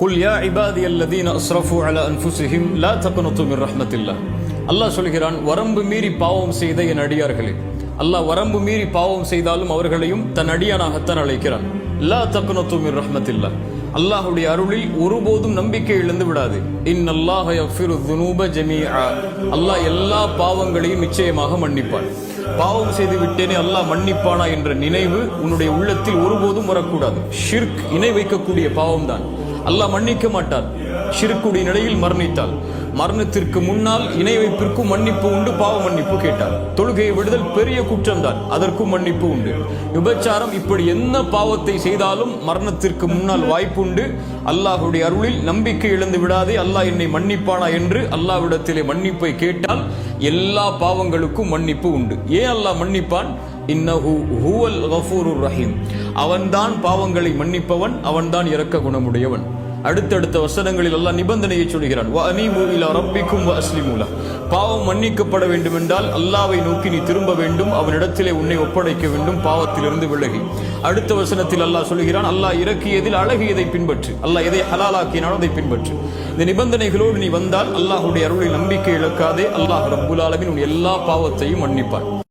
குல் யா இபாதி அல்லதீன் அஸ்ரஃபு அல அன்ஃபுசிஹிம் லா தக்கனுத்து மின் ரஹ்மத்தில்லா அல்லாஹ் சொல்கிறான் வரம்பு மீறி பாவம் செய்த என் அடியார்களே. அல்லாஹ் வரம்பு மீறி பாவம் செய்தாலும் அவர்களையும் தன் அடியானாகத்தான் அழைக்கிறான். லா தக்கனுத்து மின் ரஹ்மத்தில்லா. அல்லாஹுடைய அருளில் ஒருபோதும் நம்பிக்கை இழந்து விடாது. இன் அல்லாஹ் துனூப ஜமீஆ. அல்லாஹ் எல்லா பாவங்களையும் நிச்சயமாக மன்னிப்பான். பாவம் செய்து விட்டேனே அல்லாஹ் மன்னிப்பானா என்ற நினைவு உன்னுடைய உள்ளத்தில் ஒருபோதும் வரக்கூடாது. ஷிர்க் இணை வைக்கக்கூடிய பாவம் தான் அல்லாஹ் மன்னிக்க மாட்டார் சிறுக்குடி நிலையில் மரணித்தால் மரணத்திற்கு முன்னால் இணை வைப்பிற்கும் மன்னிப்பு உண்டு பாவ மன்னிப்பு கேட்டார். தொழுகையை விடுதல் பெரிய குற்றம்தான் அதற்கும் மன்னிப்பு உண்டு. விபச்சாரம் இப்படி என்ன பாவத்தை செய்தாலும் மரணத்திற்கு முன்னால் வாய்ப்பு உண்டு. அல்லாஹுடைய அருளில் நம்பிக்கை இழந்து விடாதே அல்லாஹ் என்னை மன்னிப்பானா என்று அல்லாவிடத்திலே மன்னிப்பை கேட்டால் எல்லா பாவங்களுக்கும் மன்னிப்பு உண்டு. ஏன் அல்லாஹ் மன்னிப்பான்? இன்னஹு ஹூவல் கஃபூருர் ரஹீம். அவன்தான் பாவங்களை மன்னிப்பவன் அவன்தான் இரக்க குணமுடையவன். அடுத்தடுத்த வசனங்களில் அல்லாஹ் நிபந்தனையை சொல்கிறான். பாவம் மன்னிக்கப்பட வேண்டும் என்றால் அல்லாவை நோக்கி நீ திரும்ப வேண்டும். அவனிடத்திலே உன்னை ஒப்படைக்க வேண்டும். பாவத்திலிருந்து விலகி. அடுத்த வசனத்தில் அல்லாஹ் சொல்கிறான் அல்லாஹ் இறக்கியதில் அழகியதை பின்பற்று. அல்லாஹ் எதை ஹலாலாக்கினாலும் அதை பின்பற்று. இந்த நிபந்தனைகளோடு நீ வந்தால் அல்லாஹுடைய அருளை நம்பிக்கை இழக்காதே. அல்லாஹ் ரப்புல் ஆலமின் உன் எல்லா பாவத்தையும் மன்னிப்பான்